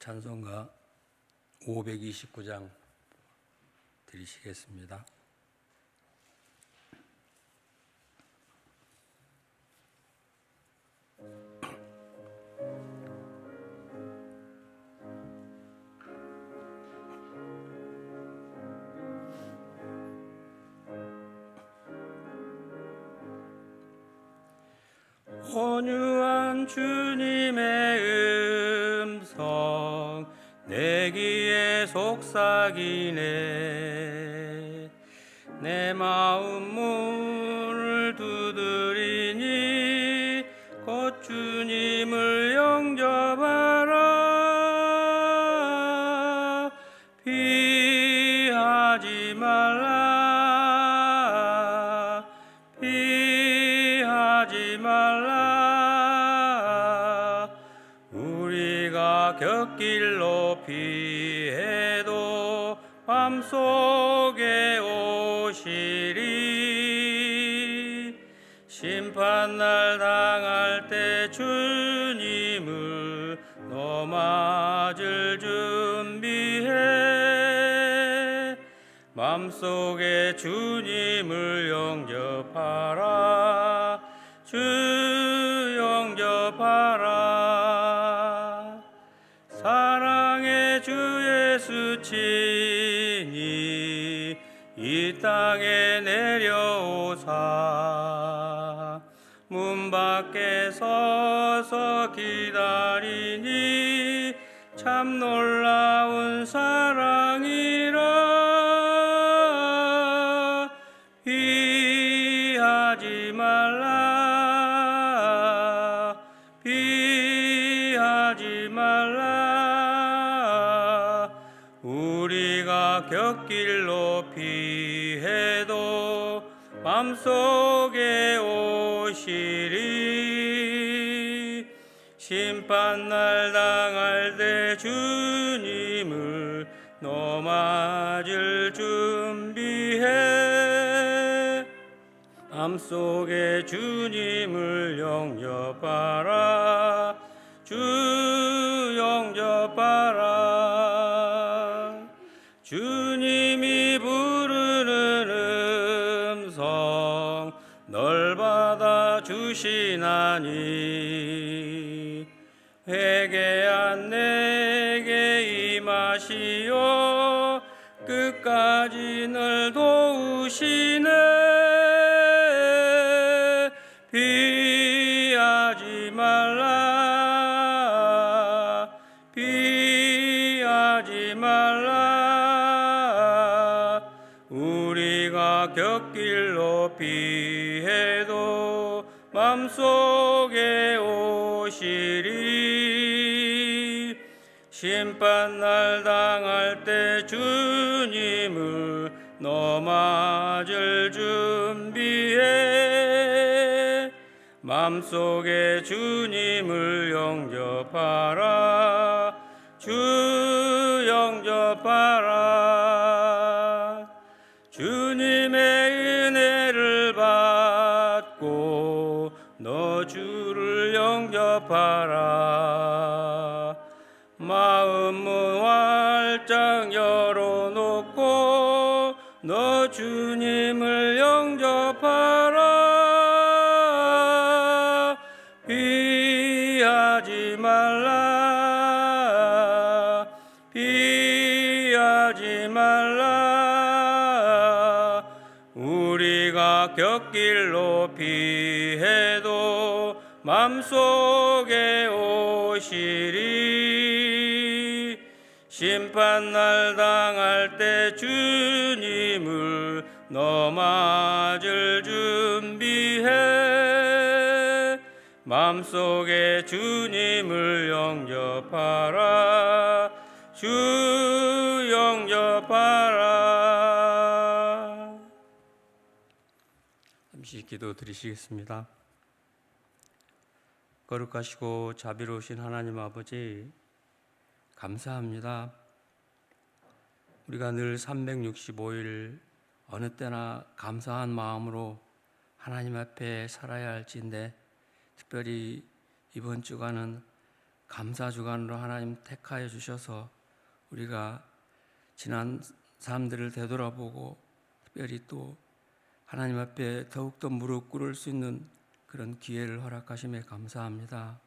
찬송가 529장 드리시겠습니다. 온유한 주님의 내 귀에 속삭이네. 내 마음 문 오시리 심판날 당할 때 주님을 너 맞을 준비해 맘속에 주님을 영접하라 서서 기다리니 참 놀라운 사랑이라. 피하지 말라. 피하지 말라. 우리가 곁길로 피해도 밤속에 오시리 심판날 당할 때 주님을 너 맞을 준비해. 암 속에 주님을 영접하라. 주 영접하라. 주님이 부르는 음성 널 받아 주시나니 내게 임하시어 끝까지 널 도우시네. 피하지 말라. 피하지 말라. 우리가 곁길로 피해도 맘속에 오시리 심판날 당할 때 주님을 너 맞을 준비해. 맘속에 주님을 영접하라. 주 영접하라. 주님의 은혜를 받고 너 주를 영접하라 주님을 영접하라. 피하지 말라. 피하지 말라. 우리가 곁길로 피해도 맘속에 오시리. 심판날 당할 때 주님을 너 맞을 준비해 맘속에 주님을 영접하라 주 영접하라 잠시 기도 드리시겠습니다. 거룩하시고 자비로우신 하나님 아버지 감사합니다. 우리가 늘 365일 어느 때나 감사한 마음으로 하나님 앞에 살아야 할진데 특별히 이번 주간은 감사 주간으로 하나님 택하여 주셔서 우리가 지난 삶들을 되돌아보고 특별히 또 하나님 앞에 더욱더 무릎 꿇을 수 있는 그런 기회를 허락하심에 감사합니다.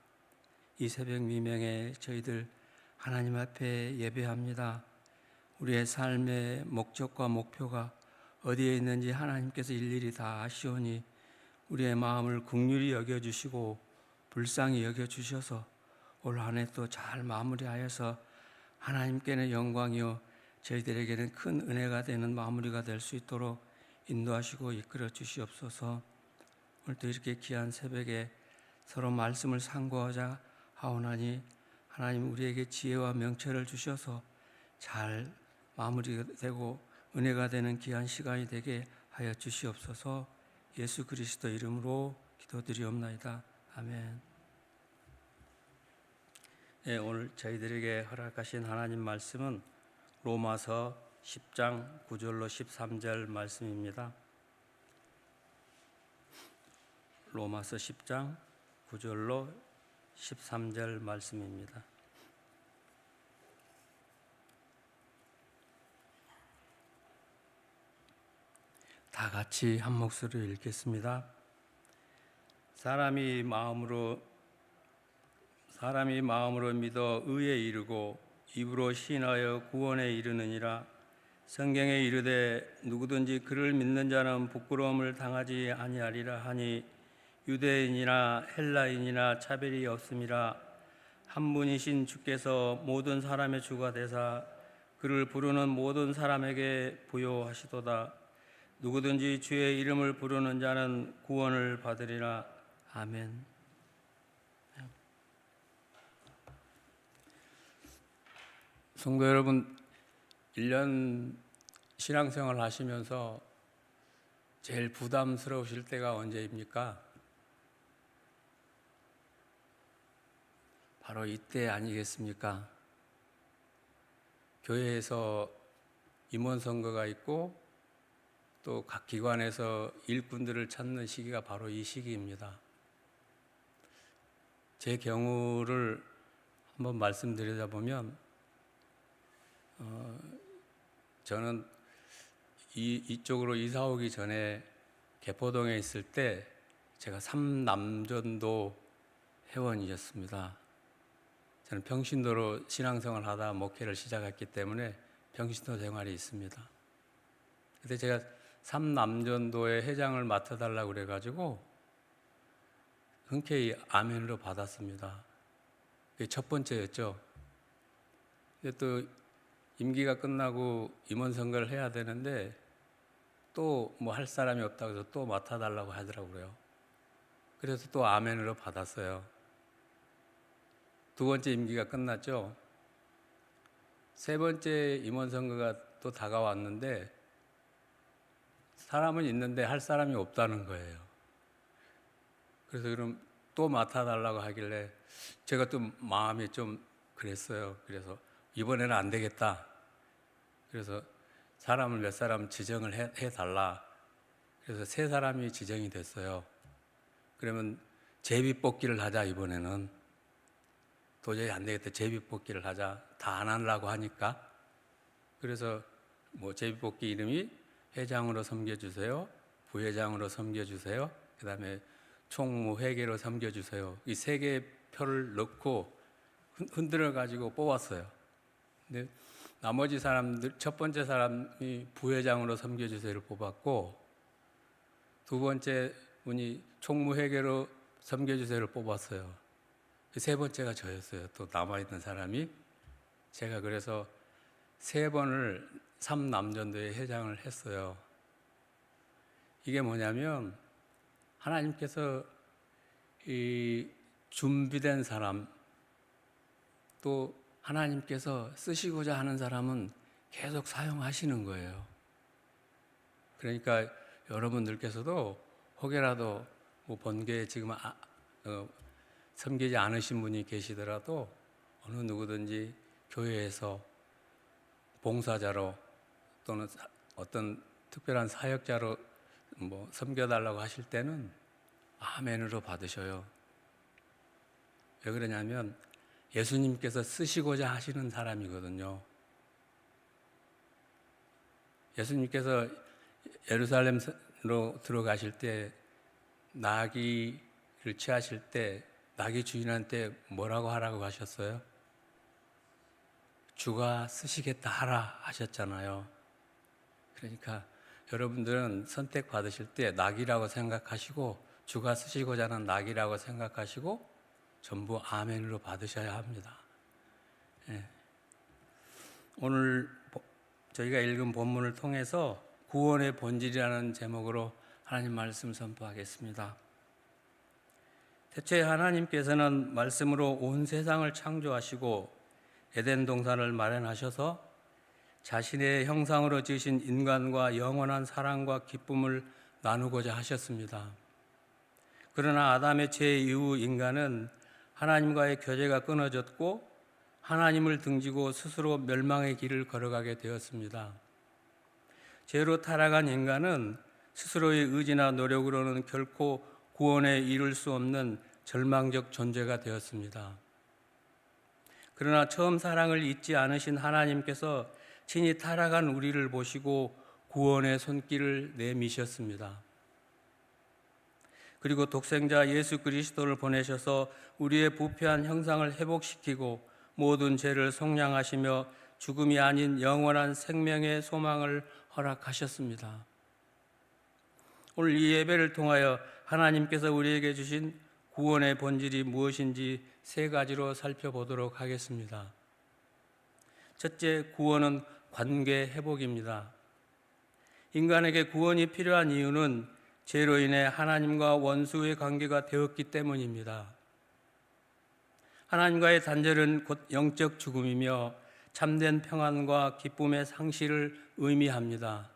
이 새벽 미명에 저희들 하나님 앞에 예배합니다. 우리의 삶의 목적과 목표가 어디에 있는지 하나님께서 일일이 다 아시오니 우리의 마음을 긍휼히 여겨 주시고 불쌍히 여겨 주셔서 올 한 해 또 잘 마무리하여서 하나님께는 영광이요 저희들에게는 큰 은혜가 되는 마무리가 될 수 있도록 인도하시고 이끌어 주시옵소서. 오늘도 이렇게 귀한 새벽에 서로 말씀을 상고하자 하오나니 하나님 우리에게 지혜와 명철을 주셔서 잘 마무리되고 은혜가 되는 귀한 시간이 되게 하여 주시옵소서. 예수 그리스도 이름으로 기도드리옵나이다. 아멘. 네, 오늘 저희들에게 허락하신 하나님 말씀은 로마서 10장 9절로 13절 말씀입니다. 로마서 10장 9절로 13절 말씀입니다. 다 같이 한 목소리로 읽겠습니다. 사람이 마음으로 사람이 마음으로 믿어 의에 이르고 입으로 신하여 구원에 이르느니라. 성경에 이르되 누구든지 그를 믿는 자는 부끄러움을 당하지 아니하리라 하니 유대인이나 헬라인이나 차별이 없음이라. 한 분이신 주께서 모든 사람의 주가 되사 그를 부르는 모든 사람에게 부여하시도다 누구든지 주의 이름을 부르는 자는 구원을 받으리라 아멘. 성도 여러분, 1년 신앙생활 하시면서 제일 부담스러우실 때가 언제입니까? 바로 이때 아니겠습니까? 교회에서 임원 선거가 있고 또 각 기관에서 일꾼들을 찾는 시기가 바로 이 시기입니다. 제 경우를 한번 말씀드리다 보면 어, 저는 이, 이쪽으로 이사 오기 전에 개포동에 있을 때 제가 삼남전도 회원이었습니다. 저는 평신도로 신앙생활 하다 목회를 시작했기 때문에 평신도 생활이 있습니다. 그때 제가 삼남전도의 회장을 맡아달라고 그래가지고 흔쾌히 아멘으로 받았습니다. 그게 첫 번째였죠. 근데 또 임기가 끝나고 임원 선거를 해야 되는데 또 뭐 할 사람이 없다고 해서 또 맡아달라고 하더라고요. 그래서 또 아멘으로 받았어요. 두 번째 임기가 끝났죠. 세 번째 임원 선거가 또 다가왔는데 사람은 있는데 할 사람이 없다는 거예요. 그래서 그럼 또 맡아달라고 하길래 제가 또 마음이 좀 그랬어요. 그래서 이번에는 안 되겠다. 그래서 사람을 몇 사람 지정을 해, 해 달라. 그래서 세 사람이 지정이 됐어요. 그러면 제비 뽑기를 하자 이번에는 도저히 안 되겠다. 제비 뽑기를 하자. 다 안 하려고 하니까 그래서 뭐 제비 뽑기 이름이 회장으로 섬겨주세요. 부회장으로 섬겨주세요. 그 다음에 총무 회계로 섬겨주세요. 이 세 개의 표를 넣고 흔들어 가지고 뽑았어요. 근데 나머지 사람들 첫 번째 사람이 부회장으로 섬겨주세요를 뽑았고 두 번째 분이 총무 회계로 섬겨주세요를 뽑았어요. 세 번째가 저였어요. 또 남아 있는 사람이 제가 그래서 세 번을 삼남전도의 회장을 했어요. 이게 뭐냐면 하나님께서 이 준비된 사람 또 하나님께서 쓰시고자 하는 사람은 계속 사용하시는 거예요. 그러니까 여러분들께서도 혹여라도 뭐 번개에 지금 아, 어, 섬기지 않으신 분이 계시더라도 어느 누구든지 교회에서 봉사자로 또는 사, 어떤 특별한 사역자로 뭐 섬겨달라고 하실 때는 아멘으로 받으셔요. 왜 그러냐면 예수님께서 쓰시고자 하시는 사람이거든요. 예수님께서 예루살렘으로 들어가실 때 나귀를 취하실 때 나귀 주인한테 뭐라고 하라고 하셨어요? 주가 쓰시겠다 하라 하셨잖아요. 그러니까 여러분들은 선택 받으실 때 낙이라고 생각하시고 주가 쓰시고자 하는 낙이라고 생각하시고 전부 아멘으로 받으셔야 합니다. 예. 오늘 보- 저희가 읽은 본문을 통해서 구원의 본질이라는 제목으로 하나님 말씀 선포하겠습니다. 대체 하나님께서는 말씀으로 온 세상을 창조하시고 에덴 동산을 마련하셔서 자신의 형상으로 지으신 인간과 영원한 사랑과 기쁨을 나누고자 하셨습니다. 그러나 아담의 죄 이후 인간은 하나님과의 교제가 끊어졌고 하나님을 등지고 스스로 멸망의 길을 걸어가게 되었습니다. 죄로 타락한 인간은 스스로의 의지나 노력으로는 결코 구원에 이룰 수 없는 절망적 존재가 되었습니다. 그러나 처음 사랑을 잊지 않으신 하나님께서 친히 타락한 우리를 보시고 구원의 손길을 내미셨습니다. 그리고 독생자 예수 그리스도를 보내셔서 우리의 부패한 형상을 회복시키고 모든 죄를 속량하시며 죽음이 아닌 영원한 생명의 소망을 허락하셨습니다. 오늘 이 예배를 통하여 하나님께서 우리에게 주신 구원의 본질이 무엇인지 세 가지로 살펴보도록 하겠습니다. 첫째, 구원은 관계 회복입니다. 인간에게 구원이 필요한 이유는 죄로 인해 하나님과 원수의 관계가 되었기 때문입니다. 하나님과의 단절은 곧 영적 죽음이며 참된 평안과 기쁨의 상실을 의미합니다.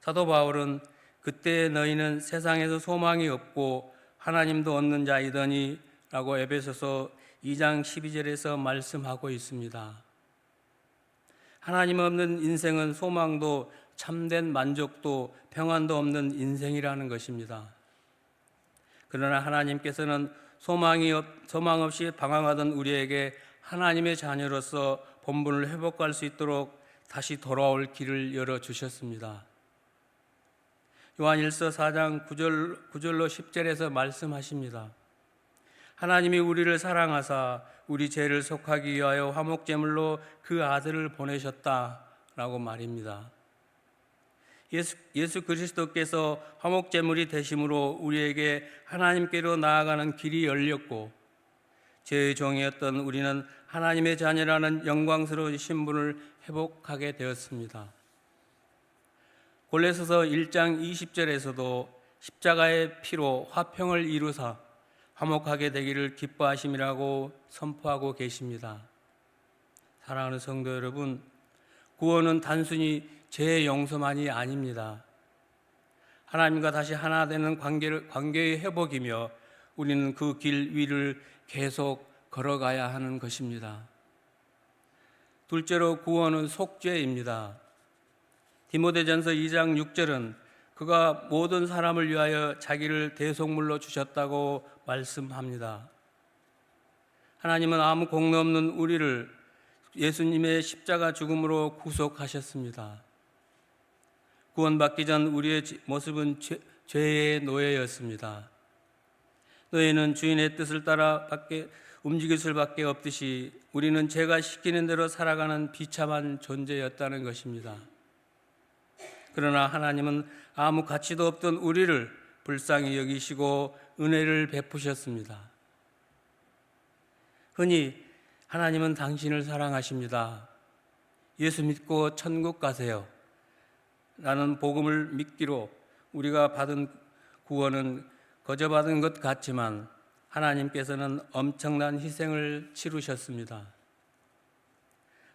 사도 바울은 그때 너희는 세상에서 소망이 없고 하나님도 없는 자이더니 라고 에베소서 2장 12절에서 말씀하고 있습니다. 하나님 없는 인생은 소망도 참된 만족도 평안도 없는 인생이라는 것입니다. 그러나 하나님께서는 소망이 없, 소망 없이 방황하던 우리에게 하나님의 자녀로서 본분을 회복할 수 있도록 다시 돌아올 길을 열어 주셨습니다. 요한일서 4장 9절, 9절로 10절에서 말씀하십니다. 하나님이 우리를 사랑하사 우리 죄를 속하기 위하여 화목제물로 그 아들을 보내셨다라고 말입니다. 예수, 예수 그리스도께서 화목제물이 되심으로 우리에게 하나님께로 나아가는 길이 열렸고 죄의 종이었던 우리는 하나님의 자녀라는 영광스러운 신분을 회복하게 되었습니다. 골레서서 1장 20절에서도 십자가의 피로 화평을 이루사 화목하게 되기를 기뻐하심이라고 선포하고 계십니다. 사랑하는 성도 여러분, 구원은 단순히 죄의 용서만이 아닙니다. 하나님과 다시 하나 되는 관계를, 관계의 회복이며 우리는 그 길 위를 계속 걸어가야 하는 것입니다. 둘째로 구원은 속죄입니다. 디모데전서 2장 6절은 그가 모든 사람을 위하여 자기를 대속물로 주셨다고 말씀합니다. 하나님은 아무 공로 없는 우리를 예수님의 십자가 죽음으로 구속하셨습니다. 구원받기 전 우리의 모습은 죄, 죄의 노예였습니다. 노예는 주인의 뜻을 따라 밖에 움직일 수밖에 없듯이 우리는 죄가 시키는 대로 살아가는 비참한 존재였다는 것입니다. 그러나 하나님은 아무 가치도 없던 우리를 불쌍히 여기시고 은혜를 베푸셨습니다. 흔히 하나님은 당신을 사랑하십니다. 예수 믿고 천국 가세요. 라는 복음을 믿기로 우리가 받은 구원은 거저 받은 것 같지만 하나님께서는 엄청난 희생을 치르셨습니다.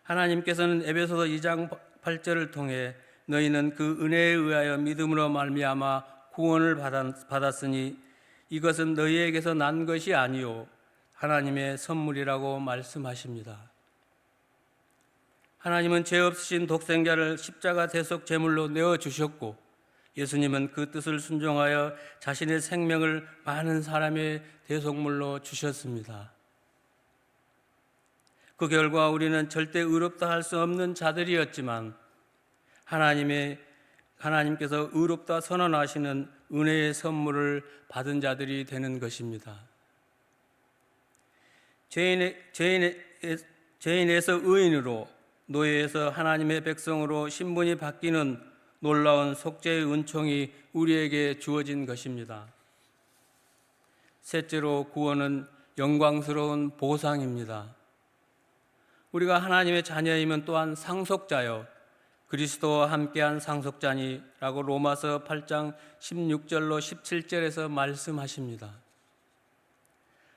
하나님께서는 에베소서 2장 8절을 통해 너희는 그 은혜에 의하여 믿음으로 말미암아 구원을 받았으니 이것은 너희에게서 난 것이 아니요 하나님의 선물이라고 말씀하십니다. 하나님은 죄 없으신 독생자를 십자가 대속 제물로 내어 주셨고 예수님은 그 뜻을 순종하여 자신의 생명을 많은 사람의 대속물로 주셨습니다. 그 결과 우리는 절대 의롭다 할 수 없는 자들이었지만 하나님의 하나님께서 의롭다 선언하시는 은혜의 선물을 받은 자들이 되는 것입니다. 죄인의, 죄인의, 죄인에서 의인으로 노예에서 하나님의 백성으로 신분이 바뀌는 놀라운 속죄의 은총이 우리에게 주어진 것입니다. 셋째로 구원은 영광스러운 보상입니다. 우리가 하나님의 자녀이면 또한 상속자요. 그리스도와 함께한 상속자니라고 로마서 8장 16절로 17절에서 말씀하십니다.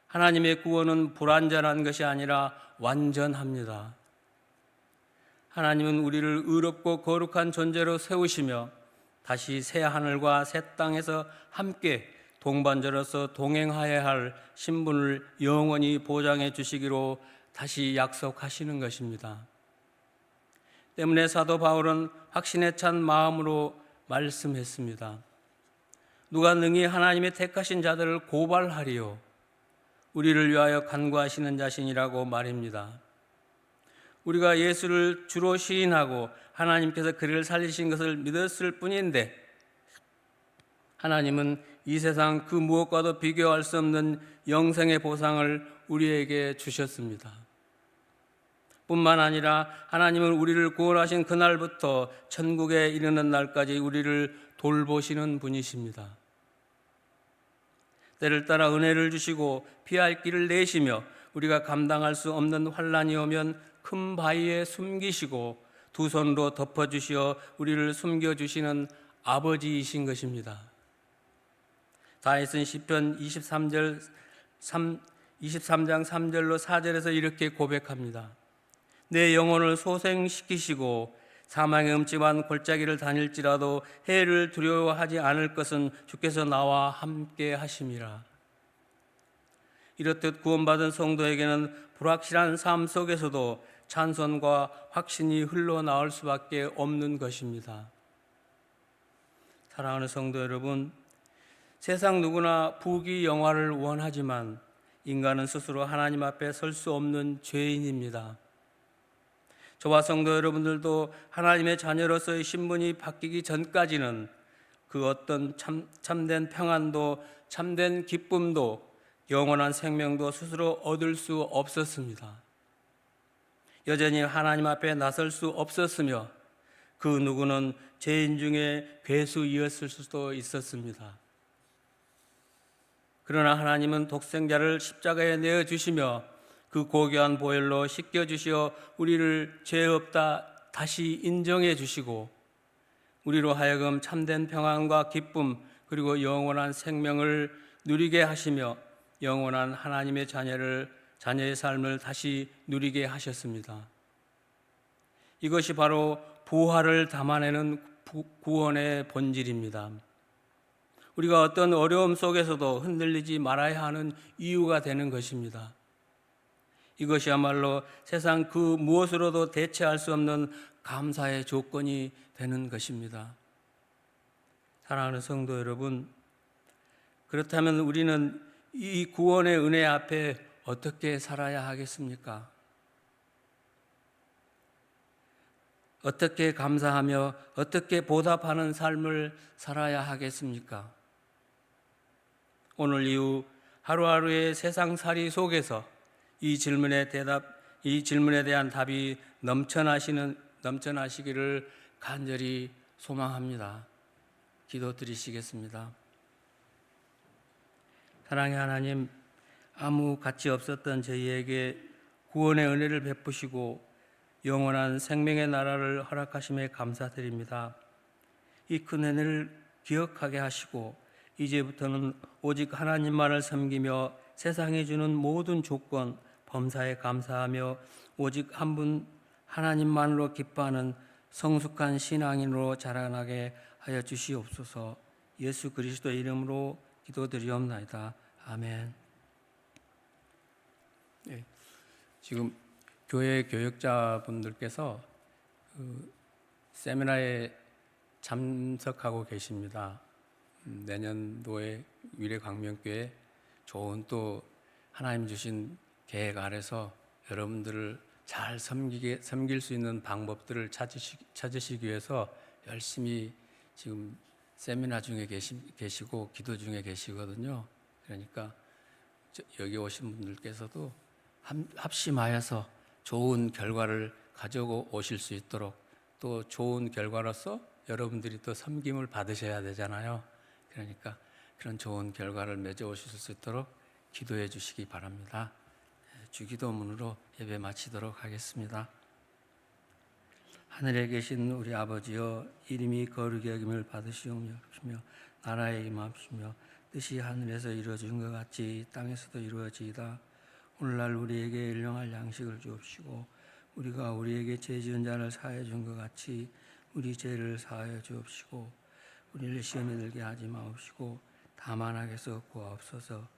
하나님의 구원은 불완전한 것이 아니라 완전합니다. 하나님은 우리를 의롭고 거룩한 존재로 세우시며 다시 새 하늘과 새 땅에서 함께 동반자로서 동행하여야 할 신분을 영원히 보장해 주시기로 다시 약속하시는 것입니다. 때문에 사도 바울은 확신에 찬 마음으로 말씀했습니다. 누가 능히 하나님의 택하신 자들을 고발하리요? 우리를 위하여 간구하시는 자신이라고 말입니다. 우리가 예수를 주로 시인하고 하나님께서 그를 살리신 것을 믿었을 뿐인데 하나님은 이 세상 그 무엇과도 비교할 수 없는 영생의 보상을 우리에게 주셨습니다. 뿐만 아니라 하나님은 우리를 구원하신 그날부터 천국에 이르는 날까지 우리를 돌보시는 분이십니다. 때를 따라 은혜를 주시고 피할 길을 내시며 우리가 감당할 수 없는 환란이 오면 큰 바위에 숨기시고 두 손으로 덮어 주시어 우리를 숨겨 주시는 아버지이신 것입니다. 다윗은 시편 23절 3 23장 3절로 4절에서 이렇게 고백합니다. 내 영혼을 소생시키시고 사망의 음침한 골짜기를 다닐지라도 해를 두려워하지 않을 것은 주께서 나와 함께 하심이라. 이렇듯 구원받은 성도에게는 불확실한 삶 속에서도 찬선과 확신이 흘러나올 수밖에 없는 것입니다. 사랑하는 성도 여러분, 세상 누구나 부귀 영화를 원하지만 인간은 스스로 하나님 앞에 설 수 없는 죄인입니다. 저와 성도 여러분들도 하나님의 자녀로서의 신분이 바뀌기 전까지는 그 어떤 참, 참된 평안도 참된 기쁨도 영원한 생명도 스스로 얻을 수 없었습니다. 여전히 하나님 앞에 나설 수 없었으며 그 누구는 죄인 중에 괴수이었을 수도 있었습니다. 그러나 하나님은 독생자를 십자가에 내어 주시며 그 고귀한 보혈로 씻겨 주시어 우리를 죄 없다 다시 인정해 주시고 우리로 하여금 참된 평안과 기쁨 그리고 영원한 생명을 누리게 하시며 영원한 하나님의 자녀를 자녀의 삶을 다시 누리게 하셨습니다. 이것이 바로 부활을 담아내는 구원의 본질입니다. 우리가 어떤 어려움 속에서도 흔들리지 말아야 하는 이유가 되는 것입니다. 이것이야말로 세상 그 무엇으로도 대체할 수 없는 감사의 조건이 되는 것입니다. 사랑하는 성도 여러분, 그렇다면 우리는 이 구원의 은혜 앞에 어떻게 살아야 하겠습니까? 어떻게 감사하며 어떻게 보답하는 삶을 살아야 하겠습니까? 오늘 이후 하루하루의 세상살이 속에서 이 질문에 대답, 이 질문에 대한 답이 넘쳐나시는 넘쳐나시기를 간절히 소망합니다. 기도드리시겠습니다. 사랑의 하나님, 아무 가치 없었던 저희에게 구원의 은혜를 베푸시고 영원한 생명의 나라를 허락하심에 감사드립니다. 이 큰 은혜를 기억하게 하시고 이제부터는 오직 하나님만을 섬기며 세상에 주는 모든 조건, 범사에 감사하며 오직 한 분 하나님만으로 기뻐하는 성숙한 신앙인으로 자라나게 하여 주시옵소서. 예수 그리스도 이름으로 기도드리옵나이다. 아멘. 네, 지금 교회 교역자분들께서 그 세미나에 참석하고 계십니다. 음, 내년도에 위례 광명교회 좋은 또 하나님 주신 계획 아래서 여러분들을 잘 섬기게 섬길 수 있는 방법들을 찾으시, 찾으시기 위해서 열심히 지금 세미나 중에 계시, 계시고 기도 중에 계시거든요. 그러니까 저- 여기 오신 분들께서도 함- 합심하여서 좋은 결과를 가지고 오실 수 있도록 또 좋은 결과로서 여러분들이 또 섬김을 받으셔야 되잖아요. 그러니까 그런 좋은 결과를 맺어 오실 수 있도록 기도해 주시기 바랍니다. 예, 주기도문으로 예배 마치도록 하겠습니다. 하늘에 계신 우리 아버지여 이름이 거룩히 여김을 받으시오며 나라에 임하시며 뜻이 하늘에서 이루어진 것 같이 땅에서도 이루어지이다 오늘날 우리에게 일용할 양식을 주옵시고 우리가 우리에게 죄 지은 자를 사하여 준것 같이 우리 죄를 사하여 주옵시고 우리를 시험에 들게 하지 마옵시고 다만 악에서 구하옵소서